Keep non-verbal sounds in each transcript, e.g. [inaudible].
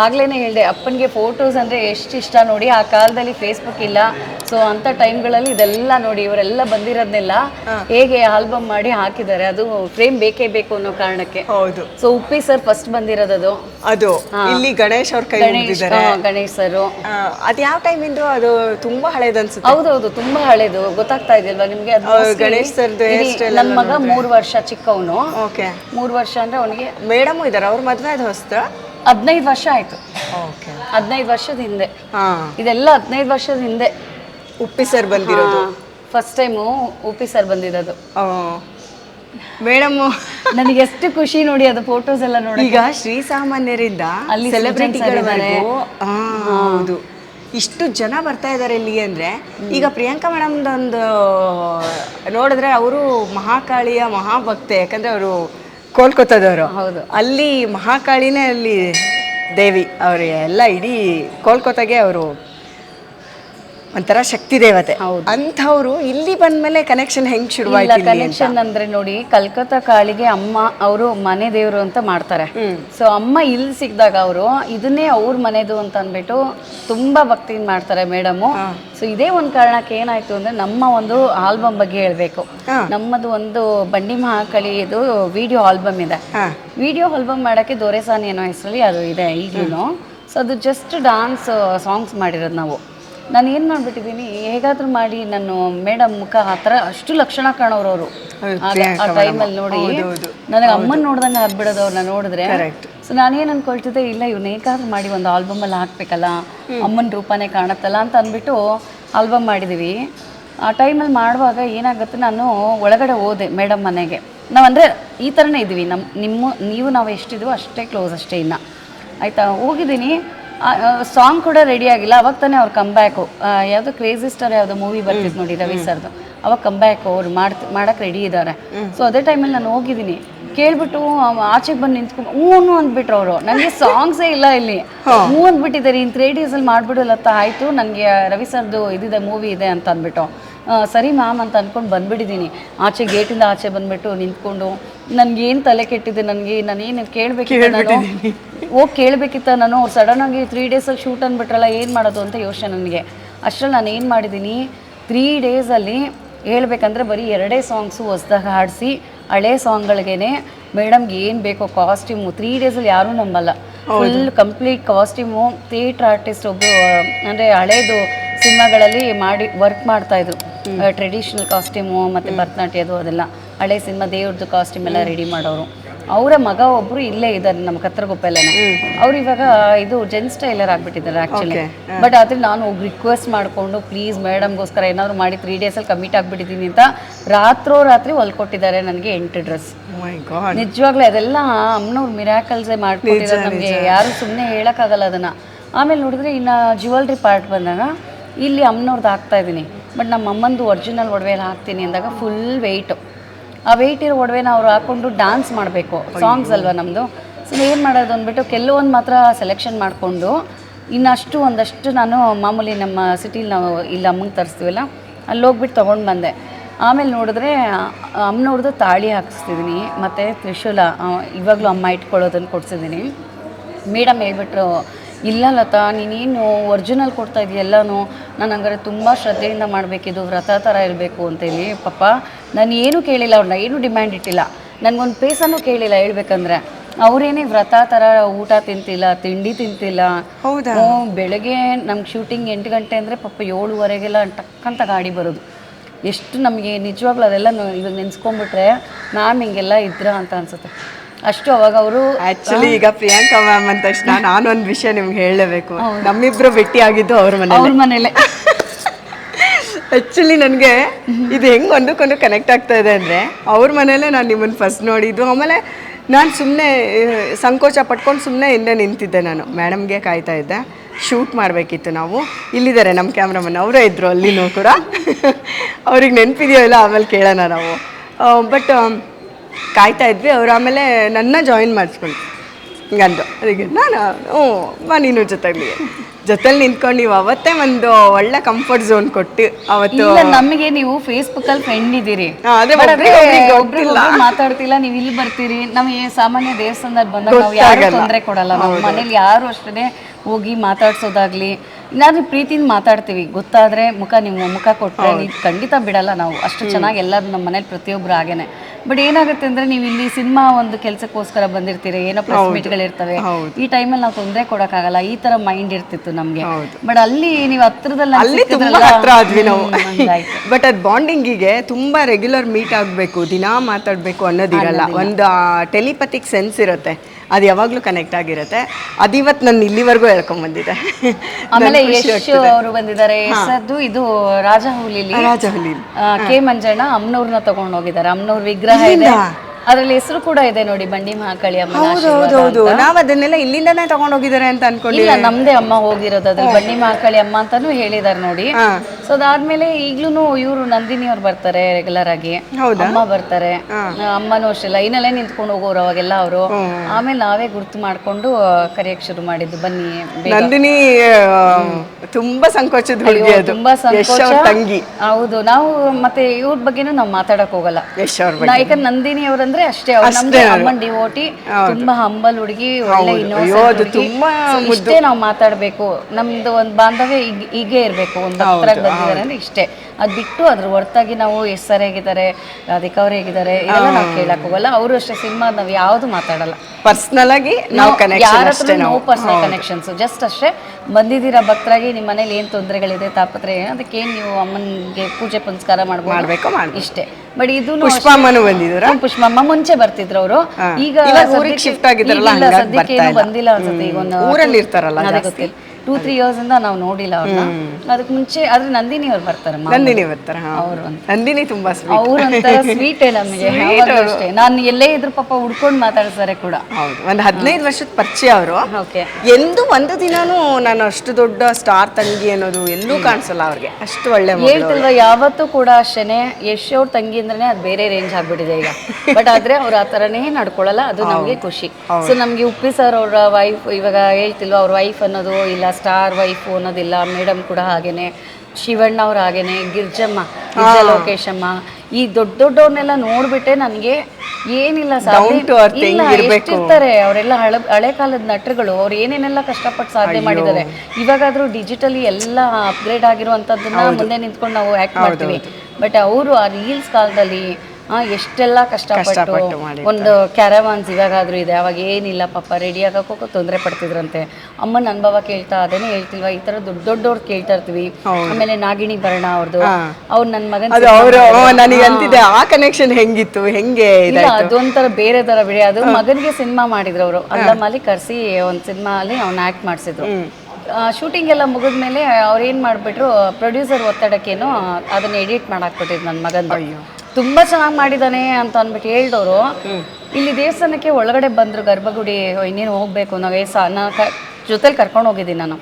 ಆಗ್ಲೇನೆ ಹೇಳಿದೆ ಅಪ್ಪನಿಗೆ ಫೋಟೋಸ್ ಅಂದ್ರೆ ಎಷ್ಟು ಇಷ್ಟ ನೋಡಿ ಆ ಕಾಲದಲ್ಲಿ ಫೇಸ್ಬುಕ್ ಇಲ್ಲ. ಸೊ ಟೈಮ್ ಟೈಮ್ಗಳಲ್ಲಿ ಇದೆಲ್ಲ ನೋಡಿ ಇವರೆಲ್ಲ ಬಂದಿರೋದನ್ನೆಲ್ಲ ಹೇಗೆ ಆಲ್ಬಮ್ ಮಾಡಿ ಹಾಕಿದ್ದಾರೆ ಅದು ಫ್ರೇಮ್ ಬೇಕೇ ಬೇಕು ಅನ್ನೋ ಕಾರಣಕ್ಕೆ. ಹೌದು. ಸೊ ಉಪ್ಪಿ ಸರ್ ಫಸ್ಟ್ ಬಂದಿರೋದು ಅದು. ಇಲ್ಲಿ ಗಣೇಶ್ ಅವ್ರ ಕೈ ಗಣೇಶ್ ಸರ್ ಅದು ಯಾವ ಟೈಮಿಂದು ಅದು ತುಂಬಾ ಹಳೇದು ಅನ್ಸುತ್ತೆ. ಹೌದೌದು ತುಂಬಾ ಹಳೇದು ಗೊತ್ತಾಗ್ತಾ ಇದೆಯಲ್ವಾ ನಿಮ್ಗೆ? ಗಣೇಶ್ ಸರ್ ನನ್ ನನ್ನ ಮಗ ಮೂರ್ ವರ್ಷ ಚಿಕ್ಕವನು. ಓಕೆ ಮೂರು ವರ್ಷ ಅಂದ್ರೆ ಅವನಿಗೆ ಮೇಡಮ್ ಇದಾರೆ ಅವ್ರ ಮದ್ವೆ ಅದು ಹೊಸ್ತ ಹದಿನೈದು ವರ್ಷ ಆಯ್ತು. ಓಕೆ ಹದಿನೈದು ವರ್ಷದ ಹಿಂದೆ. ಹಾ. ಇದೆಲ್ಲ ಹದಿನೈದು ವರ್ಷದ ಹಿಂದೆ. ಉಪ್ಪಿ ಸರ್ ಬಂದಿರೋದು. ಫಸ್ಟ್ ಟೈಮು ಉಪ್ಪಿ ಸರ್ ಬಂದಿರೋದು. ಮೇಡಮ್ ನನಗೆ ಎಷ್ಟು ಖುಷಿ ನೋಡಿ ಅದು ಫೋಟೋಸ್ ಎಲ್ಲ ನೋಡಿ ಈಗ ಶ್ರೀ ಸಾಮಾನ್ಯರಿಂದ ಅಲ್ಲಿ ಸೆಲೆಬ್ರಿಟಿಗಳವರೆಗೂ ಹೌದು. ಇಷ್ಟು ಜನ ಬರ್ತಾ ಇದ್ದಾರೆ ಇಲ್ಲಿ ಅಂದ್ರೆ ಈಗ ಪ್ರಿಯಾಂಕಾ ಮೇಡಮ್ದೊಂದು ನೋಡಿದ್ರೆ ಅವರು ಮಹಾಕಾಳಿಯ ಮಹಾಭಕ್ತೆ ಯಾಕಂದರೆ ಅವರು ಕೋಲ್ಕತ್ತಾದವರು ಹೌದು. ಅಲ್ಲಿ ಮಹಾಕಾಳಿನೇ ಅಲ್ಲಿ ದೇವಿ ಅವರು ಎಲ್ಲ ಇಡೀ ಕೋಲ್ಕತ್ತಾಗೆ ಅವರು ಒಂಥರ ಶಕ್ತಿ ದೇವತೆ. ಅಂಥವ್ರು ಇಲ್ಲಿ ಬಂದ್ಮೇಲೆ ಕನೆಕ್ಷನ್ ಹೆಂಗ್ ಶುರುವಾಯ್ತು ಕನೆಕ್ಷನ್ ಅಂದ್ರೆ ನೋಡಿ ಕಲ್ಕತ್ತಾ ಕಾಳಿಗೆ ಅಮ್ಮ ಅವರು ಮನೆ ದೇವರು ಅಂತ ಮಾಡ್ತಾರೆ. ಸೊ ಅಮ್ಮ ಇಲ್ಲಿ ಸಿಕ್ಕಿದಾಗ ಅವರು ಇದನ್ನೇ ಅವ್ರ ಮನೆದು ಅಂತ ಅಂದ್ಬಿಟ್ಟು ತುಂಬಾ ಭಕ್ತಿಯಿಂದ ಮಾಡ್ತಾರೆ ಮೇಡಮ್. ಸೊ ಇದೇ ಒಂದು ಕಾರಣಕ್ಕೆ ಏನಾಯ್ತು ಅಂದ್ರೆ ನಮ್ಮ ಒಂದು ಆಲ್ಬಮ್ ಬಗ್ಗೆ ಹೇಳ್ಬೇಕು. ನಮ್ಮದು ಒಂದು ಬಂಡಿ ಮಹಾಕಳಿದು ವಿಡಿಯೋ ಆಲ್ಬಮ್ ಇದೆ. ವಿಡಿಯೋ ಆಲ್ಬಮ್ ಮಾಡಕ್ಕೆ ದೊರೆಸಾನಿ ಅನ್ನೋ ಹೆಸರಲ್ಲಿ ಅದು ಇದೆ ಈಗಲೂ ಸೊ ಅದು ಜಸ್ಟ್ ಡಾನ್ಸ್ ಸಾಂಗ್ಸ್ ಮಾಡಿರೋದು ನಾವು. ನಾನು ಏನು ಮಾಡಿಬಿಟ್ಟಿದ್ದೀನಿ ಹೇಗಾದರೂ ಮಾಡಿ ನಾನು ಮೇಡಮ್ ಮುಖ ಆ ಥರ ಅಷ್ಟು ಲಕ್ಷಣ ಕಾಣೋರು ಅವರು ಆ ಟೈಮಲ್ಲಿ ನೋಡಿ. ನನಗೆ ಅಮ್ಮನ ನೋಡ್ದಂಗೆ ಆಗ್ಬಿಡೋದು ಅವ್ರನ್ನ ನೋಡಿದ್ರೆ. ಸೊ ನಾನೇನು ಅನ್ಕೊಳ್ತಿದ್ದೆ ಇಲ್ಲ ಇವ್ನ ಹೇಗಾದ್ರೂ ಮಾಡಿ ಒಂದು ಆಲ್ಬಮಲ್ಲಿ ಹಾಕ್ಬೇಕಲ್ಲ ಅಮ್ಮನ ರೂಪನೇ ಕಾಣತ್ತಲ್ಲ ಅಂತ ಅಂದ್ಬಿಟ್ಟು ಆಲ್ಬಮ್ ಮಾಡಿದ್ದೀವಿ ಆ ಟೈಮಲ್ಲಿ ಮಾಡುವಾಗ ಏನಾಗುತ್ತೆ ನಾನು ಒಳಗಡೆ ಹೋದೆ ಮೇಡಮ್ ಮನೆಗೆ. ನಾವು ಅಂದರೆ ಈ ಥರನೇ ಇದ್ದೀವಿ. ನಮ್ಮ ನಿಮ್ಮ ನೀವು ನಾವು ಎಷ್ಟಿದ್ವೋ ಅಷ್ಟೇ ಕ್ಲೋಸ್ ಅಷ್ಟೇ ಇನ್ನು. ಆಯಿತಾ? ಹೋಗಿದ್ದೀನಿ. ಸಾಂಗ್ ಕೂಡ ರೆಡಿ ಆಗಿಲ್ಲ. ಅವಾಗ ತಾನೇ ಕಮ್ ಕಂಬ್ಯಾಕು ಯಾವುದೋ ಕ್ರೇಜಿ ಸ್ಟಾರ್ ಯಾವುದೋ ಮೂವಿ ಬರ್ತಿತ್ತು ನೋಡಿ ರವಿ ಸರ್ದು. ಅವಾಗ ಕಂಬ್ಯಾಕು ಅವ್ರು ಮಾಡ್ತ ಮಾಡಕ್ಕೆ ರೆಡಿ ಇದ್ದಾರೆ ಸೊ ಅದೇ ಟೈಮಲ್ಲಿ ನಾನು ಹೋಗಿದ್ದೀನಿ. ಕೇಳ್ಬಿಟ್ಟು ಆಚೆಗೆ ಬಂದು ನಿಂತ್ಕೊಂಡು ಹ್ಞೂ ಅಂದ್ಬಿಟ್ರು ಅವರು. ನನಗೆ ಸಾಂಗ್ಸೇ ಇಲ್ಲ ಇಲ್ಲಿ. ಹ್ಞೂ ಅಂದ್ಬಿಟ್ಟಿದ್ದಾರೆ. ಇನ್ನು ತ್ರೀ ಡೇಸಲ್ಲಿ ಮಾಡಿಬಿಡಲತ್ತ ಆಯಿತು. ನನಗೆ ರವಿ ಸರ್ದು ಇದಿದೆ ಮೂವಿ ಇದೆ ಅಂತ ಅಂದ್ಬಿಟ್ಟು. ಸರಿ ಮ್ಯಾಮ್ ಅಂತ ಅಂದ್ಕೊಂಡು ಬಂದ್ಬಿಟ್ಟಿದ್ದೀನಿ ಆಚೆ ಗೇಟಿಂದ ಆಚೆ ಬಂದ್ಬಿಟ್ಟು ನಿಂತ್ಕೊಂಡು ನನಗೇನು ತಲೆ ಕೆಟ್ಟಿದೆ ನನಗೆ ನಾನೇನು ಕೇಳಬೇಕಿತ್ತು ನಾನು? ಹೋಗಿ ಕೇಳಬೇಕಿತ್ತ ನಾನು? ಅವ್ರು ಸಡನ್ನಾಗಿ ತ್ರೀ ಡೇಸಲ್ಲಿ ಶೂಟ್ ಅಂದ್ಬಿಟ್ರಲ್ಲ ಏನು ಮಾಡೋದು ಅಂತ ಯೋಚನೆ ನನಗೆ. ಅಷ್ಟರಲ್ಲಿ ನಾನು ಏನು ಮಾಡಿದ್ದೀನಿ ತ್ರೀ ಡೇಸಲ್ಲಿ ಹೇಳ್ಬೇಕಂದ್ರೆ ಬರೀ ಎರಡೇ ಸಾಂಗ್ಸು ಹೊಸ್ದಾಗ ಹಾಡಿಸಿ ಹಳೆ ಸಾಂಗ್ಗಳಿಗೇನೆ ಮೇಡಮ್ಗೆ ಏನು ಬೇಕೋ ಕಾಸ್ಟ್ಯೂಮು ತ್ರೀ ಡೇಸಲ್ಲಿ ಯಾರೂ ನಂಬಲ್ಲ. Full complete costume theatre artist ಒಬ್ಬರು ಅಂದರೆ ಹಳೇದು ಸಿನಿಮಾಗಳಲ್ಲಿ ಮಾಡಿ ವರ್ಕ್ ಮಾಡ್ತಾಯಿದ್ರು ಟ್ರೆಡಿಷ್ನಲ್ ಕಾಸ್ಟ್ಯೂಮು ಮತ್ತು ಭರತನಾಟ್ಯದು ಅದೆಲ್ಲ. ಹಳೆ ಸಿನಿಮಾ ದೇವ್ರದ್ದು ಕಾಸ್ಟ್ಯೂಮ್ ಎಲ್ಲ ರೆಡಿ ಮಾಡೋರು. ಅವರ ಮಗ ಒಬ್ಬರು ಇಲ್ಲೇ ಇದ್ದಾರೆ ನಮ್ಮ ಕತ್ರಗುಪ್ಪೆಲ್ಲನೆ ಅವ್ರು ಇವಾಗ ಇದು ಜೆನ್ ಟೈಲರ್ ಆಗ್ಬಿಟ್ಟಿದ್ದಾರೆ ಆ್ಯಕ್ಚುಲಿ ಬಟ್ ಆದರೆ ನಾನು ಒಬ್ಬ ರಿಕ್ವೆಸ್ಟ್ ಮಾಡಿಕೊಂಡು ಪ್ಲೀಸ್ ಮೇಡಮ್ಗೋಸ್ಕರ ಏನಾದರೂ ಮಾಡಿ ತ್ರೀ ಡೇಸಲ್ಲಿ ಕಮಿಟ್ ಆಗಿಬಿಟ್ಟಿದ್ದೀನಿ ಅಂತ ರಾತ್ರೋ ರಾತ್ರಿ ಹೊಲ್ಕೊಟ್ಟಿದ್ದಾರೆ ನನಗೆ ಎಂಟು ಡ್ರೆಸ್ ಗಾಡ್ ನಿಜವಾಗ್ಲೂ ಅದೆಲ್ಲ ಅಮ್ಮನವ್ರು ಮಿರಾಕಲ್ಸೇ ಮಾಡ್ಕೊಟ್ಟಿದ್ದಾರೆ ನಮಗೆ. ಯಾರು ಸುಮ್ಮನೆ ಹೇಳೋಕ್ಕಾಗಲ್ಲ ಅದನ್ನ. ಆಮೇಲೆ ನೋಡಿದ್ರೆ ಇನ್ನು ಜ್ಯುವೆಲ್ರಿ ಪಾರ್ಟ್ ಬಂದಾಗ ಇಲ್ಲಿ ಅಮ್ಮನವ್ರದ್ದು ಹಾಕ್ತಾ ಇದ್ದೀನಿ. ಬಟ್ ನಮ್ಮ ಅಮ್ಮಂದು ಒರಿಜಿನಲ್ ಒಡವೆ ಹಾಕ್ತೀನಿ ಅಂದಾಗ ಫುಲ್ ವೆಯ್ಟು ಆ ವೆಯ್ಟ್ ಇರೋ ಒಡವೆನ ಅವ್ರು ಹಾಕ್ಕೊಂಡು ಡ್ಯಾನ್ಸ್ ಮಾಡಬೇಕು ಸಾಂಗ್ಸ್ ಅಲ್ವಾ ನಮ್ಮದು ಸೊ ಏನು ಮಾಡೋದು ಅಂದ್ಬಿಟ್ಟು ಕೆಲವೊಂದು ಮಾತ್ರ ಸೆಲೆಕ್ಷನ್ ಮಾಡಿಕೊಂಡು ಇನ್ನಷ್ಟು ಒಂದಷ್ಟು ನಾನು ಮಾಮೂಲಿ ನಮ್ಮ ಸಿಟಿಲಿ ನಾವು ಇಲ್ಲಿ ಅಮ್ಮಂಗೆ ತರಿಸ್ತೀವಲ್ಲ ಅಲ್ಲಿ ಹೋಗ್ಬಿಟ್ಟು ತೊಗೊಂಡು ಬಂದೆ. ಆಮೇಲೆ ನೋಡಿದ್ರೆ ಅಮ್ಮನವ್ರದ್ದು ತಾಳಿ ಹಾಕಿಸ್ತಿದ್ದೀನಿ ಮತ್ತು ತ್ರಿಶೂಲ ಇವಾಗಲೂ ಅಮ್ಮ ಇಟ್ಕೊಳ್ಳೋದನ್ನು ಕೊಡ್ಸಿದ್ದೀನಿ ಮೇಡಮ್ ಹೇಳ್ಬಿಟ್ರು ಇಲ್ಲ ಲತಾ ನೀನೇನು ಒರಿಜಿನಲ್ ಕೊಡ್ತಾ ಇದೆಯೆಲ್ಲನೂ? ನಾನು ಹಂಗಾರೆ ತುಂಬ ಶ್ರದ್ಧೆಯಿಂದ ಮಾಡಬೇಕಿದು ವ್ರತ ಥರ ಇರಬೇಕು ಅಂತೇಳಿ. ಪಾಪ ನಾನು ಏನೂ ಕೇಳಿಲ್ಲ ಅವ್ರನ್ನ ಏನೂ ಡಿಮ್ಯಾಂಡ್ ಇಟ್ಟಿಲ್ಲ. ನನಗೊಂದು ಪೇಸನೂ ಕೇಳಿಲ್ಲ ಹೇಳ್ಬೇಕಂದ್ರೆ. ಅವರೇನೇ ವ್ರತ ಥರ ಊಟ ತಿಂತಿಲ್ಲ ತಿಂಡಿ ತಿಂತಿಲ್ಲ. ಹೌದಾ? ಬೆಳಗ್ಗೆ ನಮ್ಗೆ ಶೂಟಿಂಗ್ ಎಂಟು ಗಂಟೆ ಅಂದರೆ ಪಾಪ ಏಳುವರೆಗೆಲ್ಲ ಟಕ್ಕಂತ ಗಾಡಿ ಬರೋದು. ಎಷ್ಟು ನಮಗೆ ನಿಜವಾಗ್ಲೂ ಅದೆಲ್ಲ ಇವಾಗ ನೆನೆಸ್ಕೊಂಡ್ಬಿಟ್ರೆ ಮ್ಯಾಮ್ ಹಿಂಗೆಲ್ಲ ಇದ್ರ ಅಂತ ಅನ್ಸುತ್ತೆ. ಅಷ್ಟು ಅವಾಗ ಅವರು ಆಕ್ಚುಲಿ ಈಗ ಪ್ರಿಯಾಂಕಾ ಮ್ಯಾಮ್ ಅಂದ ತಕ್ಷಣ ನಾನೊಂದು ವಿಷಯ ನಿಮ್ಗೆ ಹೇಳಲೇಬೇಕು ನಮ್ಮಿಬ್ರು ಭೇಟಿ ಆಗಿದ್ದು ಅವ್ರ ಮನೆ ಅವ್ರ ಮನೇಲೆ. ಆಕ್ಚುಲಿ ನನಗೆ ಇದು ಹೆಂಗ್ ಒಂದಕ್ಕೊಂದು ಕನೆಕ್ಟ್ ಆಗ್ತಾ ಇದೆ ಅಂದರೆ ಅವ್ರ ಮನೇಲೆ ನಾನು ನಿಮ್ಮನ್ನು ಫಸ್ಟ್ ನೋಡಿದ್ದು. ಆಮೇಲೆ ನಾನು ಸುಮ್ಮನೆ ಸಂಕೋಚ ಪಟ್ಕೊಂಡು ಸುಮ್ಮನೆ ಹಿಂದೆ ನಿಂತಿದ್ದೆ ನಾನು. ಮೇಡಮ್ಗೆ ಕಾಯ್ತಾ ಇದ್ದೆ. ಶೂಟ್ ಮಾಡಬೇಕಿತ್ತು ನಾವು. ಇಲ್ಲಿದ್ದಾರೆ ನಮ್ಮ ಕ್ಯಾಮ್ರಾಮನ್ ಅವರೇ ಇದ್ರು ಅಲ್ಲಿನೂ ಕೂಡ. [laughs] ಅವ್ರಿಗೆ ನೆನಪಿದೆಯೋ ಇಲ್ಲ ಆಮೇಲೆ ಕೇಳೋಣ ನಾವು. ಬಟ್ ಕಾಯ್ತಾ ಇದ್ವಿ ಅವ್ರು ಆಮೇಲೆ ನನ್ನ ಜಾಯಿನ್ ಮಾಡಿಸ್ಕೊಂಡು ಹಿಂಗಂದು ಅದಕ್ಕೆ ನಾನು? ಹ್ಞೂ ಬಾ ನೀನು ಜೊತೆಗೆ ಜೊತೆಲಿ ನಿಂತ್ಕೊಂಡು ನೀವು ಅವತ್ತೇ ಒಂದು ಒಳ್ಳೆ ಕಂಫರ್ಟ್ ಝೋನ್ ಕೊಟ್ಟು ಅವತ್ತು ಇಲ್ಲ ನಮಗೆ ನೀವು ಫೇಸ್ಬುಕ್ ಅಲ್ಲಿ ಫ್ರೆಂಡ್ ಇದ್ದೀರಿ ಅದೇ But ಒಬ್ರಿಗೆ ಮಾತಾಡ್ತಿಲ್ಲ ನೀವು ಇಲ್ಲಿ ಬರ್ತೀರಿ. ನಮಗೆ ಸಾಮಾನ್ಯ ದೇವಸ್ಥಾನದಲ್ಲಿ ಬಂದಾಗ ನಾವು ಯಾರು ತೊಂದರೆ ಕೊಡಲ್ಲ. ನಮ್ಮ ಮನೇಲಿ ಯಾರು ಅಷ್ಟೇ ಹೋಗಿ ಮಾತಾಡ್ಸೋದಾಗ್ಲಿ ಏನಾದ್ರೂ ಪ್ರೀತಿಯಿಂದ ಮಾತಾಡ್ತೀವಿ. ಗೊತ್ತಾದ್ರೆ ಮುಖ ನೀವು ಮುಖ ಕೊಟ್ಟರೆ ನೀವು ಖಂಡಿತ ಬಿಡಲ್ಲ ನಾವು. ಅಷ್ಟು ಚೆನ್ನಾಗಿ ಎಲ್ಲರೂ ನಮ್ಮ ಮನೇಲಿ ಪ್ರತಿಯೊಬ್ರು ಹಾಗೇನೆ. ಬಟ್ ಏನಾಗುತ್ತೆ ಅಂದ್ರೆ ನೀವು ಇಲ್ಲಿ ಸಿನಿಮಾ ಒಂದು ಕೆಲಸಕ್ಕೋಸ್ಕರ ಬಂದಿರ್ತೀರಿ ಏನೋ ಪ್ರೆಸ್ ಇರ್ತವೆ ಈ ಟೈಮಲ್ಲಿ ನಾವು ತೊಂದರೆ ಕೊಡೋಕ್ಕಾಗಲ್ಲ ಈ ತರ ಮೈಂಡ್ ಇರ್ತಿತ್ತು ನಮ್ಗೆ. ಬಟ್ ಅಲ್ಲಿ ನೀವು ಹತ್ರದಲ್ಲಿ ಅಲ್ಲಿ ತುಂಬಾ ಹತ್ರ ಆದ್ವಿ ನಾವು. ಬಟ್ ಅದು ಬಾಂಡಿಂಗಿಗೆ ತುಂಬಾ ರೆಗ್ಯುಲರ್ ಮೀಟ್ ಆಗಬೇಕು ದಿನಾ ಮಾತಾಡ್ಬೇಕು ಅನ್ನೋದಿರಲ್ಲ. ಒಂದು ಟೆಲಿಪತಿಕ್ ಸೆನ್ಸ್ ಇರುತ್ತೆ. ಅದು ಯಾವಾಗಲೂ ಕನೆಕ್ಟ್ ಆಗಿರುತ್ತೆ. ಅದಿವತ್ತು ನಾನು ಇಲ್ಲಿವರೆಗೂ ಹೇಳ್ಕೊಂಬಂದಿದೆ. [laughs] ಆಮೇಲೆ ಯಶ್ ಅವರು ಬಂದಿದ್ದಾರೆ. ಯಶದ್ದು ಇದು ರಾಜಹುಲಿ ರಾಜಹುಲಿ ಕೆ ಮಂಜಣ್ಣ ಅಮ್ಮನವ್ರನ್ನ ತಗೊಂಡು ಹೋಗಿದ್ದಾರೆ ಅಮ್ಮನವ್ರ ವಿಗ್ರಹ ಇದೆ ಅದ್ರಲ್ಲಿ ಹೆಸರು ಕೂಡ ಇದೆ ನೋಡಿ ಬಂಡಿ ಮಹಾಕಾಳಿ ಅಮ್ಮ ಹೌದು ಹೌದು ನಾವು ಅದನ್ನೆಲ್ಲ ಇಲ್ಲಿಂದಾನೇ ತಗೊಂಡೋಗಿದ್ದಾರೆ ಅಂತ ಅನ್ಕೊಂಡಿಲ್ಲ ನಮ್ದೇ ಅಮ್ಮ ಹೋಗಿರೋದು ಅದ್ರಲ್ಲಿ. ಬಂಡಿ ಮಹಾಕಾಳಿ ಅಮ್ಮ ಅಂತಾನು ಹೇಳಿದಾರೆ ನೋಡಿ. ಸೊ ಅದಾದ್ಮೇಲೆ ಈಗ್ಲೂನು ಇವ್ರು ನಂದಿನಿ ಅವ್ರು ಬರ್ತಾರೆ ರೆಗ್ಯುಲರ್ ಆಗಿ. ಅಮ್ಮ ಬರ್ತಾರೆ. ಆ, ಅಮ್ಮನೂ ಅಷ್ಟೇ ಲೈನಲ್ಲೇ ನಿಂತ್ಕೊಂಡು ಹೋಗೋರು ಅವಾಗೆಲ್ಲ ಅವರು. ಆಮೇಲೆ ನಾವೇ ಗುರ್ತು ಮಾಡ್ಕೊಂಡು ಕರೆಯಕ್ ಶುರು ಮಾಡಿದ್ದು. ಬನ್ನಿ ಬೇಗ. ನಂದಿನಿ ಆ, ತುಂಬಾ ಸಂಕೋಚದ ಹುಡುಗಿ ಅದು. ತುಂಬಾ ಯಶ್ ಸಂಕೋಚ. ಅವ್ರ ತಂಗಿ. ಹೌದು. ನಾವು ಮತ್ತೆ ಇವ್ರ ಬಗ್ಗೆನೂ ನಾವು ಮಾತಾಡಕ್ ಹೋಗಲ್ಲ. ಯಶ್ ಅವ್ರ ನಾ ಯಾಕಂದ್ರೆ ನಂದಿನಿ ಅವರಂದ್ರೆ ಅಷ್ಟೇ ಅವ್ರು ನಮ್ದು ಅಮ್ಮನ್ ಡಿವೋಟಿ ತುಂಬಾ ಹಂಬಲ್ ಹುಡುಗಿ ಒಳ್ಳೆ ಅದು ಇನ್ನೋಸೆಂಟ್ ತುಂಬಾ ಇಷ್ಟೇ ನಾವು ಮಾತಾಡ್ಬೇಕು. ನಮ್ದು ಒಂದ್ ಬಾಂಧವ್ಯ ಹೀಗ್- ಹೀಗೆ ಇರ್ಬೇಕು. ಒಂದ್ ಹತ್ರ ಬಂದಿದ್ದಾರೆ ಅಂದ್ರೆ ಇಷ್ಟೇ. ಅದ್ ಬಿಟ್ಟು ಅದ್ರ ಹೊರತಾಗಿ ನಾವು ಎಸ್ ಸರ್ ಹೇಗಿದ್ದಾರೆ ರಾಧಿಕಾ ಅವ್ರು ಹೇಗಿದ್ದಾರೆ ಇದೆಲ್ಲ ನಾವು ಕೇಳಕ್ ಹೋಗಲ್ಲ. ಅವರು ಅಷ್ಟೇ ಸಿನಿಮಾ ನಾವ್ ಯಾವ್ದು ಮಾತಾಡಲ್ಲ. ಪರ್ಸನಲ್ ಆಗಿ ನಾವು ಕನೆಕ್ಷನ್ ಅಷ್ಟೇ ನೋ ನಾವು. ಪರ್ಸನಲ್ ಕನೆಕ್ಷನ್ಸ್ ಜಸ್ಟ್ ಅಷ್ಟೇ ಬಂದಿದ್ದೀರಾ ಭಕ್ತರಾಗಿ ನಿಮ್ಮ ಮನೇಲಿ ಏನ್ ತೊಂದರೆಗಳಿದೆ ತಾಪತ್ರೆ ಏನು ಅದಕ್ಕೆ ಏನ್ ನೀವು ಅಮ್ಮನ್ಗೆ ಪೂಜೆ ಪುನಸ್ಕಾರ ಮಾಡ್ಬೋದು? ಮಾಡ್ಬೇಕು ಮಾಡ್ಬೇಕು. ಇಷ್ಟೇ. ಬಟ್ ಇದು ಪುಷ್ಪಮ್ಮನು ಬಂದಿದ್ರ ಪುಷ್ಪಮ್ಮ. ಮುಂಚೆ ಬರ್ತಿದ್ರು ಅವರು. ಈಗ ಊರಿಗೆ ಶಿಫ್ಟ್ ಇಲ್ಲ. ಬಂದಿಲ್ಲ ಅನ್ಸುತ್ತೆ ಈಗ ಒಂದು ಊರಲ್ಲಿ ಇರ್ತಾರಲ್ಲ ಗೊತ್ತಿಲ್ಲ ಟೂ ತ್ರೀ ಇಯರ್ಸ್ ಇಂದ ನಾವು ನೋಡಿಲ್ಲ ಅವ್ರನ್ನ ಅದಕ್ಕೆ ಮುಂಚೆ ಆದ್ರೆ ನಂದಿನಿ ಅವ್ರು ಬರ್ತಾರೆ. ನಂದಿನಿ ಬರ್ತಾರ ಅವ್ರಂತ ಅಂತ ನಂದಿನಿ ತುಂಬಾ ಸ್ವೀಟ್ ಅವ್ರಂತರ ಸ್ವೀಟೇ ನಮಗೆ ಅಷ್ಟೇ. ನಾನು ಎಲ್ಲೇ ಇದ್ರು ಪಾಪ ಹುಡ್ಕೊಂಡು ಮಾತಾಡ್ತಾರೆ ಕೂಡ. ಹೌದು ಒಂದು ಹದಿನೈದು ವರ್ಷದ ಪರಿಚಯ ಅವರು. ಎಂದು ಒಂದು ದಿನಾನು ನಾನು ಅಷ್ಟು ದೊಡ್ಡ ಸ್ಟಾರ್ ತಂಗಿ ಅನ್ನೋದು ಎಲ್ಲೂ ಕಾಣಿಸಲ್ಲ ಅವ್ರಿಗೆ. ಅಷ್ಟು ಒಳ್ಳೆ ಹೇಳ್ತಿಲ್ವಾ ಯಾವತ್ತೂ ಕೂಡ ಅಷ್ಟೇನೆ ಯಶ್ ಅವ್ರ ತಂಗಿ ಅಂದ್ರೆ ಅದು ಬೇರೆ ರೇಂಜ್ ಆಗ್ಬಿಟ್ಟಿದೆ ಈಗ. ಬಟ್ ಆದ್ರೆ ಅವ್ರು ಆ ತರನೇ ನಡ್ಕೊಳ್ಳಲ್ಲ ಅದು ನಮಗೆ ಖುಷಿ. ಸೊ ನಮಗೆ ಉಪ್ಪಿ ಸರ್ ಅವರ ವೈಫ್ ಇವಾಗ ಹೇಳ್ತಿಲ್ವ ಅವ್ರ ವೈಫ್ ಅನ್ನೋದು ಇಲ್ಲ ಸ್ಟಾರ್ ವೈಫ್ ಅನ್ನೋದಿಲ್ಲ ಮೇಡಮ್ ಕೂಡ ಹಾಗೇನೆ ಶಿವಣ್ಣ ಅವ್ರು ಹಾಗೇನೆ ಗಿರ್ಜಮ್ಮ ಗಿರ್ಜಾ ಲೋಕೇಶಮ್ಮ ಈ ದೊಡ್ಡ ದೊಡ್ಡವ್ರನ್ನೆಲ್ಲ ನೋಡ್ಬಿಟ್ಟೆ ನನಗೆ ಏನಿಲ್ಲ ಸಾಧ್ಯ to earth ಇಲ್ಲ ಹೆಂಗಿರ್ಬೇಕು? ಎಷ್ಟಿರ್ತಾರೆ ಅವರೆಲ್ಲ ಹಳೆ ಹಳೆ ಕಾಲದ ನಟರುಗಳು ಅವ್ರು ಏನೇನೆಲ್ಲ ಕಷ್ಟಪಟ್ಟು ಸಾಧನೆ ಮಾಡಿದ್ದಾರೆ. ಇವಾಗಾದ್ರೂ ಡಿಜಿಟಲಿ ಎಲ್ಲ ಅಪ್ಗ್ರೇಡ್ ಆಗಿರುವಂತದ್ದನ್ನ ಮುಂದೆ ನಿಂತ್ಕೊಂಡು ನಾವು ಆಕ್ಟ್ ಮಾಡ್ತೀವಿ. ಬಟ್ ಅವರು ಆ ರೀಲ್ಸ್ ಕಾಲದಲ್ಲಿ ಎಷ್ಟೆಲ್ಲ ಕಷ್ಟಪಟ್ಟು. ಒಂದು ಕ್ಯಾರವಾನ್ಸ್ ಇವಾಗಾದ್ರೂ ಇದೆ. ಅವಾಗ ಏನಿಲ್ಲ ಪಾಪ ರೆಡಿ ಆಗೋಕ್ಕೂ ತೊಂದರೆ ಪಡ್ತಿದ್ರಂತೆ. ಅಮ್ಮನ ಅನುಭವ ಕೇಳ್ತಾ ಅದೇನೆ ಹೇಳ್ತಿಲ್ವಾ ಈ ತರ ದೊಡ್ಡ ದೊಡ್ಡವ್ರು ಕೇಳ್ತಾ ಇರ್ತೀವಿ. ಆಮೇಲೆ ನಾಗಿಣಿ ಭರಣ ಅವ್ರದ್ದು ಅವ್ರು ನನ್ನ ಮಗನ ನನಗೆ ಅಂತಿದೆ ಆ ಕನೆಕ್ಷನ್ ಹೆಂಗಿತ್ತು? ಹೆಂಗೆ ಇಲ್ಲ ಅದೊಂಥರ ಬೇರೆ ತರ ಬಿಡಿ. ಅದು ಮಗನಿಗೆ ಸಿನಿಮಾ ಮಾಡಿದ್ರು ಅವರು. ಅಲ್ಲಮಲ್ಲಿ ಕರೆಸಿ ಒಂದು ಸಿನಿಮಾ ಅಲ್ಲಿ ಅವ್ನ ಆಕ್ಟ್ ಮಾಡಿಸಿದ್ರು. ಶೂಟಿಂಗ್ ಎಲ್ಲ ಮುಗಿದ್ಮೇಲೆ ಅವ್ರು ಏನ್ ಮಾಡ್ಬಿಟ್ರು ಪ್ರೊಡ್ಯೂಸರ್ ಒತ್ತಡಕ್ಕೇನು ಅದನ್ನ ಎಡಿಟ್ ಮಾಡಾಕ್ಬಿಟ್ಟಿದ್ ನನ್ನ ಮಗಂದು ತುಂಬಾ ಚೆನ್ನಾಗಿ ಮಾಡಿದಾನೆ ಅಂತ ಅಂದ್ಬಿಟ್ಟು ಹೇಳಿದವರು. ಇಲ್ಲಿ ದೇವಸ್ಥಾನಕ್ಕೆ ಒಳಗಡೆ ಬಂದರು ಗರ್ಭಗುಡಿ ಇನ್ನೇನು ಹೋಗ್ಬೇಕು ನಾವು ಏ ಸಾ ನಾ ಕ ಜೊತೆಲಿ ಕರ್ಕೊಂಡು ಹೋಗಿದ್ದೀನಿ ನಾನು.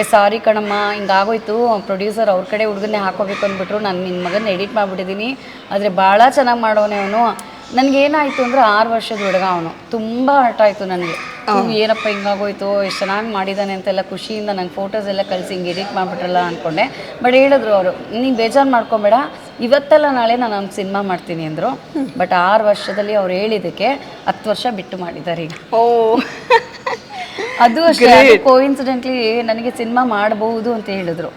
ಏ ಸಾರಿ ಕಣಮ್ಮ ಹಿಂಗಾಗೋಯ್ತು. ಪ್ರೊಡ್ಯೂಸರ್ ಅವ್ರ ಕಡೆ ಹುಡುಗನ್ನೇ ಹಾಕೋಬೇಕು ಅಂದ್ಬಿಟ್ರು. ನಾನು ನಿನ್ನ ಮಗನ ಎಡಿಟ್ ಮಾಡಿಬಿಟ್ಟಿದ್ದೀನಿ ಆದರೆ ಭಾಳ ಚೆನ್ನಾಗಿ ಮಾಡೋನೆ ಅವನು. ನನಗೆ ಏನಾಯಿತು ಅಂದ್ರೆ ಆರು ವರ್ಷದ ಹುಡುಗ ಅವನು. ತುಂಬ ಹರ್ಟ್ ಆಯಿತು ನನಗೆ. ಏನಪ್ಪ ಹಿಂಗಾಗೋಯ್ತು? ಎಷ್ಟು ಚೆನ್ನಾಗಿ ಮಾಡಿದ್ದಾನೆ ಅಂತೆಲ್ಲ ಖುಷಿಯಿಂದ ನನ್ನ ಫೋಟೋಸ್ ಎಲ್ಲ ಕಳಿಸಿ ಹಿಂಗೆ ಎಡಿಟ್ ಮಾಡಿಬಿಟ್ರಲ್ಲ ಅಂದ್ಕೊಂಡೆ ಬಟ್ ಹೇಳಿದ್ರು ಅವರು ನೀನು ಬೇಜಾರು ಮಾಡ್ಕೊಬೇಡ. ಇವತ್ತೆಲ್ಲ ನಾಳೆ ನಾನು ಒಂದು ಸಿನಿಮಾ ಮಾಡ್ತೀನಿ ಅಂದರು. ಬಟ್ ಆರು ವರ್ಷದಲ್ಲಿ ಅವ್ರು ಹೇಳಿದ್ದಕ್ಕೆ ಹತ್ತು ವರ್ಷ ಬಿಟ್ಟು ಮಾಡಿದ್ದಾರೆ ಈಗ. ಓ. ಅದು ಅಷ್ಟೇ ಕೋಇನ್ಸಿಡೆಂಟ್ಲಿ ನನಗೆ ಸಿನಿಮಾ ಮಾಡಬಹುದು ಅಂತ ಹೇಳಿದ್ರು.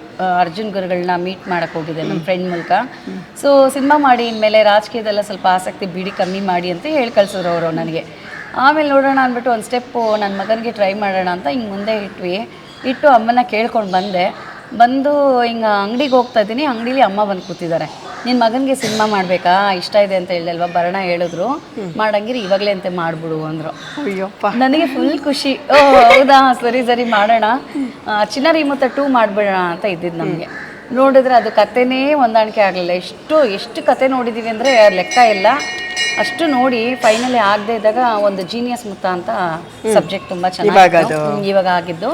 ಅರ್ಜುನ್ ಗುರುಗಳನ್ನ ಮೀಟ್ ಮಾಡಕ್ ಹೋಗಿದ್ದೆ ನಮ್ಮ ಫ್ರೆಂಡ್ ಮೂಲಕ. ಸೊ ಸಿನಿಮಾ ಮಾಡಿ ಇನ್ಮೇಲೆ ರಾಜಕೀಯದೆಲ್ಲ ಸ್ವಲ್ಪ ಆಸಕ್ತಿ ಬಿಡಿ ಕಮ್ಮಿ ಮಾಡಿ ಅಂತ ಹೇಳಿ ಕಳ್ಸಿದ್ರು ಅವರು ನನಗೆ. ಆಮೇಲೆ ನೋಡೋಣ ಅಂದ್ಬಿಟ್ಟು ಒಂದು ಸ್ಟೆಪ್ಪು ನನ್ನ ಮಗನಿಗೆ ಟ್ರೈ ಮಾಡೋಣ ಅಂತ ಹಿಂಗೆ ಮುಂದೆ ಇಟ್ವಿ. ಇಟ್ಟು ಅಮ್ಮನ ಕೇಳ್ಕೊಂಡು ಬಂದೆ. ಬಂದು ಹಿಂಗೆ ಅಂಗಡಿಗೆ ಹೋಗ್ತಾ ಇದ್ದೀನಿ ಅಂಗಡೀಲಿ ಅಮ್ಮ ಬಂದು ಕೂತಿದ್ದಾರೆ. ನಿನ್ನ ಮಗನಿಗೆ ಸಿನಿಮಾ ಮಾಡಬೇಕಾ? ಇಷ್ಟ ಇದೆ ಅಂತ ಹೇಳ್ದಲ್ವಾ ಬರೋಣ ಹೇಳಿದ್ರು. ಮಾಡಂಗಿರಿ ಇವಾಗಲೇ ಅಂತ ಮಾಡಿಬಿಡು ಅಂದರು. ಅಯ್ಯಪ್ಪ. ನನಗೆ ಫುಲ್ ಖುಷಿ. ಓ ಹೌದಾ? ಸರಿ ಸರಿ ಮಾಡೋಣ. ಆ, ಚಿನ್ನರಿ ಮುತ್ತ ಟೂ ಮಾಡಿಬಿಡೋಣ ಅಂತ ಇದ್ದಿದ್ದು ನಮಗೆ. ನೋಡಿದ್ರೆ ಅದು ಕತೆನೇ ಹೊಂದಾಣಿಕೆ ಆಗಲಿಲ್ಲ. ಎಷ್ಟು ಎಷ್ಟು ಕತೆ ನೋಡಿದ್ದೀವಿ ಅಂದರೆ ಲೆಕ್ಕ ಇಲ್ಲ. ಅಷ್ಟು ನೋಡಿ ಫೈನಲಿ ಆಗದೆ ಇದ್ದಾಗ ಒಂದು ಜೀನಿಯಸ್ ಮುತ್ತ ಅಂತ ಸಬ್ಜೆಕ್ಟ್ ತುಂಬ ಚೆನ್ನಾಗಿ ಇವಾಗ ಆಗಿದ್ದು.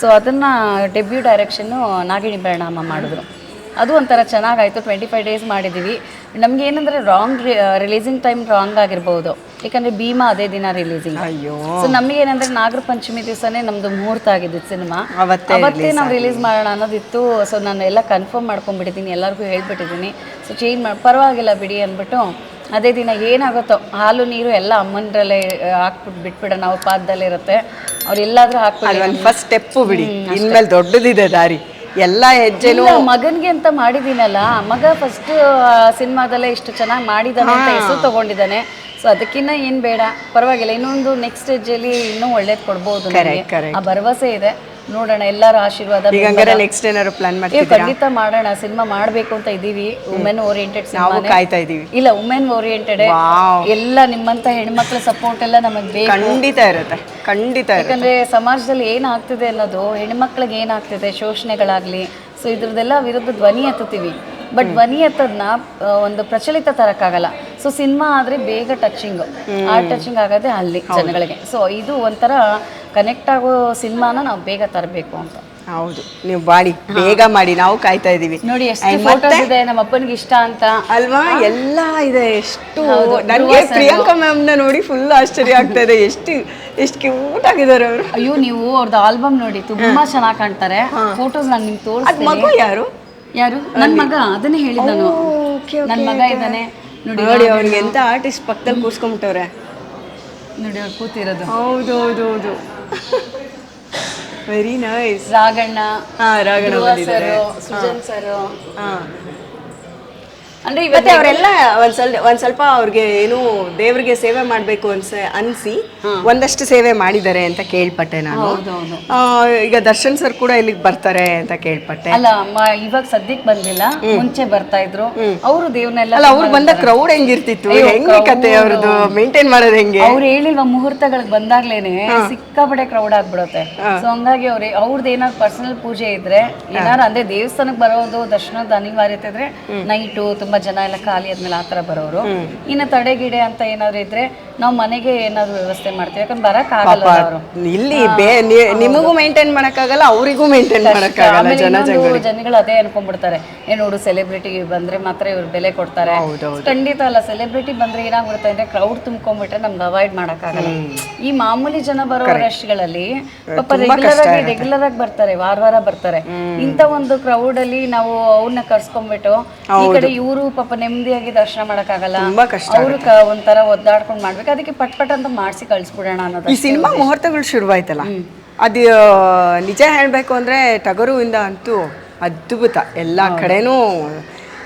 ಸೊ ಅದನ್ನು ಡೆಬ್ಯೂ ಡೈರೆಕ್ಷನ್ನು ನಾಗಿಣಿ ಪರಿಣಾಮ ಮಾಡಿದ್ರು. ಅದು ಒಂಥರ ಚೆನ್ನಾಗಾಯಿತು. ಟ್ವೆಂಟಿ ಫೈವ್ ಡೇಸ್ ಮಾಡಿದ್ದೀವಿ ನಮ್ಗೆ ಏನಂದ್ರೆ ರಾಂಗ್ ರಿಲೀಸಿಂಗ್ ಟೈಮ್ ರಾಂಗ್ ಆಗಿರ್ಬೋದು. ಯಾಕಂದ್ರೆ ಭೀಮಾ ಅದೇ ದಿನ ರಿಲೀಸಿಂಗ್ ಅಯ್ಯೋ. ಸೊ ನಮಗೆ ಏನಂದ್ರೆ ನಾಗರ ಪಂಚಮಿ ದಿವಸನೇ ನಮ್ದು ಮುಹೂರ್ತ ಆಗಿದ್ದು ಸಿನಿಮಾ ಅವತ್ತೇ ಅವತ್ತೇ ನಾವು ರಿಲೀಸ್ ಮಾಡೋಣ ಅನ್ನೋದಿತ್ತು. ಸೊ ನಾನು ಎಲ್ಲ ಕನ್ಫರ್ಮ್ ಮಾಡ್ಕೊಂಡ್ಬಿಟ್ಟಿದ್ದೀನಿ ಎಲ್ಲರಿಗೂ ಹೇಳ್ಬಿಟ್ಟಿದ್ದೀನಿ ಸೊ ಚೇಂಜ್ ಮಾಡಿ ಪರವಾಗಿಲ್ಲ ಬಿಡಿ ಅಂದ್ಬಿಟ್ಟು ಅದೇ ದಿನ ಏನಾಗುತ್ತೋ ಹಾಲು ನೀರು ಎಲ್ಲ ಅಮ್ಮನರಲ್ಲೇ ಹಾಕ್ಬಿಟ್ಟು ಬಿಟ್ಬಿಡ ನಾವು ಪಾದದಲ್ಲೇ ಇರುತ್ತೆ ಅವ್ರು ಎಲ್ಲಾದ್ರೂ ಹಾಕ್ಬಿಡಿ. ಫಸ್ಟ್ ಸ್ಟೆಪ್ಪು ಬಿಡಿ. ಇನ್ಮೇಲೆ ದೊಡ್ಡದಿದೆ ದಾರಿ. ಎಲ್ಲ ಹೆಜ್ಜೆನೂ ಮಗನ್ಗೆ ಅಂತ ಮಾಡಿದೀನಲ್ಲ ಮಗ ಫಸ್ಟ್ ಸಿನಿಮಾದಲ್ಲೇ ಇಷ್ಟು ಚೆನ್ನಾಗಿ ಮಾಡಿದಾನೆ ಅಂತ ಹೆಸರು ತಗೊಂಡಿದ್ದಾನೆ. ಸೊ ಅದಕ್ಕಿನ್ನ ಏನ್ ಬೇಡ ಪರವಾಗಿಲ್ಲ ಇನ್ನೊಂದು ನೆಕ್ಸ್ಟ್ ಹೆಜ್ಜೆಲಿ ಇನ್ನೂ ಒಳ್ಳೇದ್ ಕೊಡ್ಬೋದು. ಆ ಭರವಸೆ ಇದೆ. ನೋಡೋಣ ಎಲ್ಲರ ಆಶೀರ್ವಾದ ಈಗ ಹಂಗಾರೆ ನೆಕ್ಸ್ಟ್ ಏನಾದ್ರು ಪ್ಲಾನ್ ಮಾಡ್ತೀವಿ ಖಂಡಿತ ಮಾಡೋಣ ಸಿನಿಮಾ ಮಾಡಬೇಕು ಅಂತ ಇದೀವಿ ವುಮೆನ್ ಓರಿಯೆಂಟೆಡ್ ನಾವು ಸಿನಿಮಾ ಕಾಯ್ತಾ ಇದೀವಿ ಇಲ್ಲ ವುಮೆನ್ ಓರಿಯೆಂಟೆಡ್. ಎಲ್ಲ ನಿಮ್ಮಂತ ಹೆಣ್ಮಕ್ಳ ಸಪೋರ್ಟ್ ಎಲ್ಲ ನಮಗೆ ಬೇಕು. ಖಂಡಿತ ಇರುತ್ತೆ ಖಂಡಿತ ಇರುತ್ತೆ. ಯಾಕಂದ್ರೆ ಸಮಾಜದಲ್ಲಿ ಏನಾಗ್ತಿದೆ ಅನ್ನೋದು ಹೆಣ್ಮಕ್ಳಿಗೆ ಏನಾಗ್ತಿದೆ ಶೋಷಣೆಗಳಾಗ್ಲಿ ಸೊ ಇದ್ರದ್ದೆಲ್ಲ ವಿರುದ್ಧ ಧ್ವನಿ ಎತ್ತುತ್ತೀವಿ. ಬಟ್ ಧ್ವನಿ ಎತ್ತದ್ನ ಆ, ಒಂದು ಪ್ರಚಲಿತ ತರಕ್ಕಾಗಲ್ಲ. ಸೊ ಸಿನಿಮಾ ಆದ್ರೆ ಬೇಗ ಟಚಿಂಗ್ ಆ ಟಚಿಂಗ್ ಆಗೋದೇ ಅಲ್ಲಿ ಜನಗಳಿಗೆ. ಸೊ ಇದು ಒಂಥರ ಕನೆಕ್ಟ್ ಆಗೋ ಸಿನಿಮಾನ ನಾವು ಬೇಗ ತರಬೇಕು ಅಂತ. ಹೌದು. ನೀವು ಮಾಡಿ ಬೇಗ ಮಾಡಿ. ನಾವು ಕಾಯ್ತಾ ಇದೀವಿ ನೋಡಿ ಎಷ್ಟು ಫೋಟೋಸ್ ಇದೆ ನಮ್ಮ ಅಪ್ಪನಿಗೆ ಇಷ್ಟ ಅಂತ. ಅಲ್ವಾ? ಎಲ್ಲ ಇದೆ. ಎಷ್ಟು ನನಗೆ. ಪ್ರಿಯಾಂಕಾ ಮ್ಯಾಮ್ನ ನೋಡಿ ಫುಲ್ ಆಶ್ಚರ್ಯ ಆಗ್ತಾ ಇದೆ. ಎಷ್ಟು ಎಷ್ಟು ಕ್ಯೂಟ್ ಆಗಿದ್ದಾರೆ ಅವರು. ಅಯ್ಯೋ ನೀವು ಅವ್ರದ್ದು ಆಲ್ಬಮ್ ನೋಡಿ ತುಂಬಾ ಚೆನ್ನಾಗಿ ಕಾಣ್ತಾರೆ. ಫೋಟೋಸ್ ನಾನು ನಿಮ್ಗೆ ತೋರಿಸ್ತೀನಿ ಮಗು ಯಾರು? ಯಾರು? ನನ್ನ ಮಗ ಅದನ್ನೇ ಹೇಳಿದ್ ನಾನು. ನನ್ನ ಮಗ ಇದ್ದಾನೆ. ನೋಡಿ ನೋಡಿ ಅವ್ರಿಗೆ ಎಂತ ಆರ್ಟಿಸ್ಟ್ ಪಕ್ಕದಲ್ಲಿ ಕೂರ್ಸ್ಕೊಂಬಿಟ್ಟವ್ರೆ. ನೋಡಿ ಅವ್ರು ಕೂತಿರೋದು. ಹೌದು ಹೌದು ಹೌದು. ವೆರಿ ನೈಸ್ ರಾಗಣ್ಣ ಹಾ ರಾಗಣ್ಣ ಸರ್ ಸುಜನ್ ಸರ್. ಹಾ. ಅಂದ್ರೆ ಇವತ್ತು ಅವರೆಲ್ಲ ಒಂದ್ ಸ್ವಲ್ಪ ಒಂದ್ ಸ್ವಲ್ಪ ಅವ್ರಿಗೆ ಏನು ದೇವ್ರಿಗೆ ಸೇವೆ ಮಾಡ್ಬೇಕು ಅನ್ಸ ಅನ್ಸಿ ಒಂದಷ್ಟು ಸೇವೆ ಮಾಡಿದ್ದಾರೆ ಅಂತ ಕೇಳ್ಪಟ್ಟೆ ನಾನು. ಹೌದೌದು. ಆ, ಈಗ ದರ್ಶನ್ ಸರ್ ಕೂಡ ಇಲ್ಲಿಗೆ ಬರ್ತಾರೆ ಅಂತ ಕೇಳ್ಪಟ್ಟೆ. ಅಲ್ಲ ಅಮ್ಮ ಇವಾಗ ಸದ್ಯಕ್ಕೆ ಬಂದಿಲ್ಲ ಮುಂಚೆ ಬರ್ತಾ ಇದ್ರು. ಅವರು ದೇವ್ರನ್ನೆಲ್ಲ ಅಲ್ಲ ಅವ್ರು ಬಂದ ಕ್ರೌಡ್ ಹೆಂಗಿರ್ತಿತ್ತು? ಹೆಂಗೆ ಕತೆ ಅವ್ರದ್ದು ಮೇಂಟೈನ್ ಮಾಡೋದು ಹೆಂಗೆ? ಅವ್ರು ಹೇಳಿಲ್ವಾ ಮುಹೂರ್ತಗಳಿಗೆ ಬಂದಾಗ್ಲೇನೆ ಸಿಕ್ಕಾಪಟ್ಟೆ ಕ್ರೌಡ್ ಆಗ್ಬಿಡುತ್ತೆ. ಸೊ ಹಂಗಾಗಿ ಅವ್ರ ಅವ್ರದ್ದು ಏನಾದ್ರು ಪರ್ಸನಲ್ ಪೂಜೆ ಇದ್ರೆ ಏನಾರು ಅಂದ್ರೆ ದೇವಸ್ಥಾನಕ್ಕೆ ಬರೋದು ದರ್ಶನದ ಅನಿವಾರ್ಯತೆ ಇದ್ರೆ ನೈಟು ತುಂಬಾ ಜನ ಎಲ್ಲ ಖಾಲಿ ಆದ್ಮೇಲೆ ಆತರ ಬರೋರು. ಇನ್ನು ತಡೆಗಿಡೆ ಅಂತ ಏನಾದ್ರು ಇದ್ರೆ ನಾವು ಮನೆಗೆ ಏನಾದ್ರು ವ್ಯವಸ್ಥೆ ಮಾಡ್ತೀವಿ. ಯಾಕಂದ್ರೆ ಬರಕ್ ಆಗಲ್ಲ ಅವರು. ಇಲ್ಲಿ ಬೇ ನಿಮಗೂ ಮೇಂಟೈನ್ ಮಾಡಕ್ಕಾಗಲ್ಲ ಅವರಿಗೂ ಮೇಂಟೈನ್ ಮಾಡಕ್ಕಾಗಲ್ಲ ಜನ ಜನಗಳು ಅದೇ ಅನ್ಕೊಂಡ್ಬಿಡ್ತಾರೆ. ಏನ್ ನೋಡು ಸೆಲೆಬ್ರಿಟಿ ಬಂದ್ರೆ ಮಾತ್ರ ಇವ್ರು ಬೆಲೆ ಕೊಡ್ತಾರೆ. ಖಂಡಿತ ಅಲ್ಲ ಸೆಲೆಬ್ರಿಟಿ ಬಂದ್ರೆ ಏನಾಗ್ಬಿಡುತ್ತೆ ಅಂದ್ರೆ ಕ್ರೌಡ್ ತುಂಬ್ಕೊಂಡ್ಬಿಟ್ರೆ ನಮ್ಗೆ ಅವಾಯ್ಡ್ ಮಾಡಕ್ಕಾಗಲ್ಲ. ಈ ಮಾಮೂಲಿ ಜನ ಬರೋ ರಶ್ಗಳಲ್ಲಿ ಪಾಪ ರೆಗ್ಯುಲರ್ ಆಗಿ ರೆಗ್ಯುಲರ್ ಆಗಿ ಬರ್ತಾರೆ ವಾರ ವಾರ ಬರ್ತಾರೆ. ಇಂಥ ಒಂದು ಕ್ರೌಡ್ ಅಲ್ಲಿ ನಾವು ಅವ್ರನ್ನ ಕರ್ಸ್ಕೊಂಡ್ಬಿಟ್ಟು ಈ ಕಡೆ ಇವರು ಪಾಪ ನೆಮ್ಮದಿಯಾಗಿ ದರ್ಶನ ಮಾಡೋಕ್ಕಾಗಲ್ಲ. ತುಂಬಾ ಕಷ್ಟ ಅವರು ಒಂಥರ ಒದ್ದಾಡ್ಕೊಂಡು ಮಾಡ್ಬೇಕು. ಅದಕ್ಕೆ ಪಟ್ ಪಟ್ ಅಂತ ಮಾಡಿಸಿ ಕಳ್ಸ್ಬಿಡೋಣ ಅನ್ನೋದು ಈ ಸಿನಿಮಾ ಮುಹೂರ್ತಗಳು ಶುರುವಾಯ್ತಲ್ಲ? ಅದು ನಿಜ ಹೇಳಬೇಕು ಅಂದರೆ ಟಗರುವಿಂದ ಅಂತೂ ಅದ್ಭುತ. ಎಲ್ಲ ಕಡೆನೂ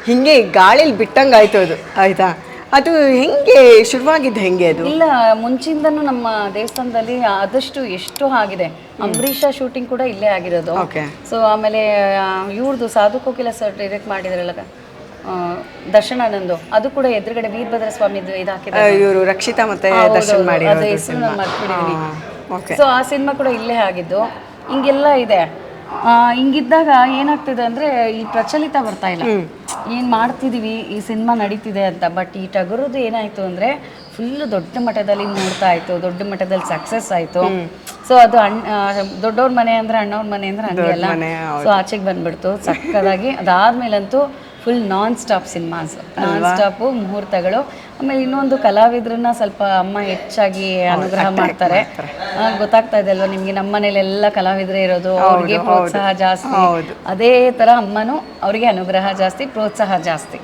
ಹಿಂಗೆ ಗಾಳಿಲಿ ಬಿಟ್ಟಂಗೆ ಆಯ್ತು ಅದು. ಆಯ್ತಾ? ಅದು ಹೆಂಗೆ ಶುರುವಾಗಿದ್ದು ಹೆಂಗೆ ಅದು? ಇಲ್ಲ ಮುಂಚಿಂದನು ನಮ್ಮ ದೇವಸ್ಥಾನದಲ್ಲಿ ಆದಷ್ಟು ಎಷ್ಟು ಆಗಿದೆ. ಅಂಬರೀಷ ಶೂಟಿಂಗ್ ಕೂಡ ಇಲ್ಲೇ ಆಗಿರೋದು. ಓಕೆ ಸೊ ಆಮೇಲೆ ಇವ್ರದ್ದು ಸಾಧು ಕೋಕಿಲ ಸರ್ ಡೈರೆಕ್ಟ್ ಮಾಡಿದ್ರಲ್ಲ. ಆ, ದರ್ಶನ ನಂದು. ಅದು ಕೂಡ ಎದುರುಗಡೆ ವೀರಭದ್ರ ಸ್ವಾಮಿ ಇವರು ರಕ್ಷಿತಾ ಮತ್ತೆ ದರ್ಶನ ಅದು ಮಾಡಿರೋದು ಹೆಸರು ನಾನು ಮರ್ತ್ಬಿಟ್ಟಿದ್ದೀನಿ ಓಕೆ. ಸೊ ಆ ಸಿನಿಮಾ ಕೂಡ ಇಲ್ಲೇ ಆಗಿದ್ದು. ಹಿಂಗೆಲ್ಲ ಇದೆ. ಆ, ಹಿಂಗಿದ್ದಾಗ ಏನಾಗ್ತಿದೆ ಅಂದ್ರೆ ಈ ಪ್ರಚಲಿತ ಬರ್ತಾ ಇಲ್ಲ. ಏನ್ ಮಾಡ್ತಿದೀವಿ ಈ ಸಿನಿಮಾ ನಡೀತಿದೆ ಅಂತ. ಬಟ್ ಈ ಟಗರದ್ದು ಏನಾಯ್ತು ಅಂದ್ರೆ ಫುಲ್ ದೊಡ್ಡ ಮಟ್ಟದಲ್ಲಿ ನೋಡ್ತಾ ಆಯ್ತು ದೊಡ್ಡ ಮಟ್ಟದಲ್ಲಿ ಸಕ್ಸಸ್ ಆಯ್ತು. ಸೊ ಅದು ಅಣ್ಣ ದೊಡ್ಡವ್ರ ಮನೆ ಅಂದ್ರೆ ಅಣ್ಣವ್ರ ಮನೆ ಅಂದ್ರೆ ಹಂಗೆ ಅಲ್ಲ? ಸೊ ಆಚೆಗೆ ಬಂದ್ಬಿಡ್ತು. ಸಕ್ಕದಾಗಿ. ಅದಾದ್ಮೇಲಂತೂ full non stop cinemas non stop ಮುಹೂರ್ತಗಳು. ಆಮೇಲೆ ಇನ್ನೊಂದು ಕಲಾವಿದ್ರನ್ನ ಸ್ವಲ್ಪ ಅಮ್ಮ ಹೆಚ್ಚಾಗಿ ಅನುಗ್ರಹ ಮಾಡ್ತಾರೆ. ಗೊತ್ತಾಗ್ತಾ ಇದೆ ಅಲ್ವಾ ನಿಮ್ಗೆ? ನಮ್ಮ ಮನೇಲಿ ಎಲ್ಲ ಕಲಾವಿದ್ರೇ ಇರೋದು ಅವ್ರಿಗೆ ಪ್ರೋತ್ಸಾಹ ಜಾಸ್ತಿ. ಅದೇ ತರ ಅಮ್ಮನು ಅವರಿಗೆ ಅನುಗ್ರಹ ಜಾಸ್ತಿ ಪ್ರೋತ್ಸಾಹ ಜಾಸ್ತಿ.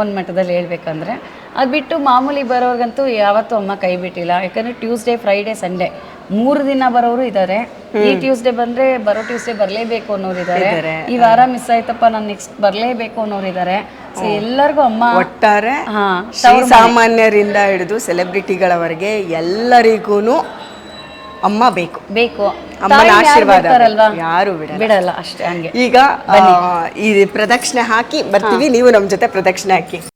ಒಂದ್ ಮಟ್ಟದಲ್ಲಿ ಹೇಳ್ಬೇಕಂದ್ರೆ. ಅದ್ ಬಿಟ್ಟು ಮಾಮೂಲಿ ಬರೋರ್ಗಂತೂ ಯಾವತ್ತೂ ಅಮ್ಮ ಕೈ ಬಿಟ್ಟಿಲ್ಲ. ಯಾಕಂದ್ರೆ ಟ್ಯೂಸ್ಡೇ ಫ್ರೈಡೇ ಸಂಡೇ ಮೂರು ದಿನ ಬರೋರು ಇದ್ದಾರೆ ಈ ಟ್ಯೂಸ್ಡೇ ಬಂದ್ರೆ ಬರೋ ಟ್ಯೂಸ್ಡೇ ಬರ್ಲೇಬೇಕು ಅನ್ನೋರು ಇದ್ದಾರೆ ಈ ವಾರ ಮಿಸ್ ಆಯ್ತಪ್ಪ ನಾನು ನೆಕ್ಸ್ಟ್ ಬರ್ಲೇಬೇಕು ಅನ್ನೋರು ಇದ್ದಾರೆ ಸೊ ಎಲ್ಲರಿಗೂ ಅಮ್ಮ ಒಟ್ಟಾರೆ ಸಾಮಾನ್ಯರಿಂದ ಹಿಡಿದು ಸೆಲೆಬ್ರಿಟಿಗಳವರೆಗೆ ಎಲ್ಲರಿಗೂ ಅಮ್ಮ ಬೇಕು. ಬೇಕು. ಅಮ್ಮನ ಆಶೀರ್ವಾದ ಯಾರು ಬಿಡಲ್ಲ. ಬಿಡಲ್ಲ ಅಷ್ಟೇ ಹಂಗೆ. ಈಗ ಈ ಪ್ರದಕ್ಷಿಣೆ ಹಾಕಿ ಬರ್ತೀವಿ. ನೀವು ನಮ್ಮ ಜೊತೆ ಪ್ರದಕ್ಷಿಣೆ ಹಾಕಿ.